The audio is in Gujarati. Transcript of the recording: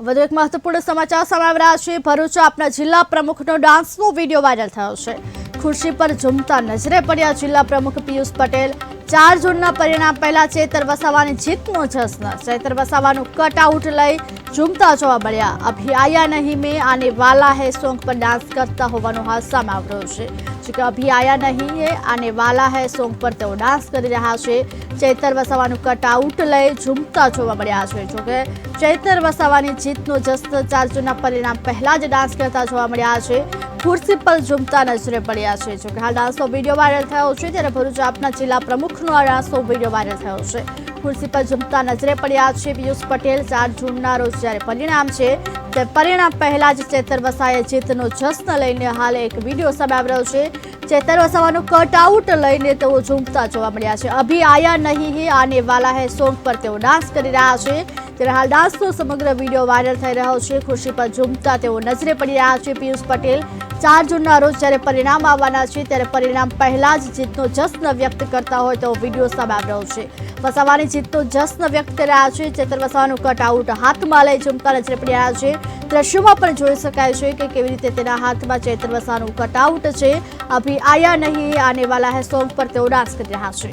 વધુ એક મહત્વપૂર્ણ સમાચાર સામે આવી રહ્યા છે. ભરૂચ આપના જિલ્લા પ્રમુખનો ડાન્સનો વીડિયો વાયરલ થયો છે. ખુરશી પર ઝૂમતા નજરે પડ્યા જિલ્લા પ્રમુખ પિયુષ પટેલ ચાર જૂનના પરિણામ પહેલા ચેતર વસાવાની જીતનો જશ્ન. ચેતર વસાવાનું કટ આઉટ લઈ ઝૂમતા જોવા મળ્યા. અભી આયા નહીં મેં, આને વાલા હે સોંગ પર ડાન્સ કરતા હોવાનો હાલ સામે આવી રહ્યો છે. જો કે અભી આયા નહીં હે, આને વાલા હે સોંગ પર તેઓ ડાન્સ કરી રહ્યા છે. ચેતર વસાવાનું કટ આઉટ લઈ ઝૂમતા જોવા મળ્યા છે. જોકે ચેતર વસાવાની જીતનો જશ્ન ચાર જૂનના પરિણામ પહેલા જ ડાન્સ કરતા જોવા મળ્યા છે. ખુરશી પર ઝૂમતા નજરે પડ્યા છે. જોકે હાલ ડાન્સનો વીડિયો વાયરલ થયો છે, ત્યારે ભરૂચ આપના જિલ્લા પ્રમુખનો આ ડાન્સનો વીડિયો વાયરલ થયો છે. ખુરશી પર જમતા નજરે પડ્યા છે પિયુષ પટેલ, ચાર જૂનના રોજ જ્યારે પરિણામ છે, તે પરિણામ પહેલા જ ચેતર વસાએ જીતનો જશ્ન લઈને હાલ એક વીડિયો સામે રહ્યો છે. ચેતર વસાવાનું કટઆઉટ લઈને તેઓ ઝૂમતા જોવા મળ્યા છે. અભી આયા નહીં હે, આને વાલા હે સોંગ પર તેઓ ડાન્સ કરી રહ્યા છે. ત્યારે હાલ ડાન્સનો સમગ્ર વીડિયો વાયરલ થઈ રહ્યો છે. ખુરશી પર ઝૂમતા તેઓ નજરે પડી રહ્યા છે પિયુષ પટેલ. ચાર જૂનના રોજ જ્યારે પરિણામ આવવાના છે, ત્યારે પરિણામ પહેલાં જ જીતનો જશ્ન વ્યક્ત કરતા હોય તેવો વીડિયો સામે આવી રહ્યો છે. વસાવાની જીતનો જશ્ન વ્યક્ત કરી રહ્યા છે, ચેતર વસાવાનું કટ આઉટ હાથમાં લઈ જમતા નજરે પડી રહ્યા છે. દ્રશ્યોમાં પણ જોઈ શકાય છે કે કેવી રીતે તેના હાથમાં ચેતર વસાવાનું કટ આઉટ છે. અભી આયા નહીં આને વાલા હે સોંગ પર તેઓ ડાન્સ કરી રહ્યા છે.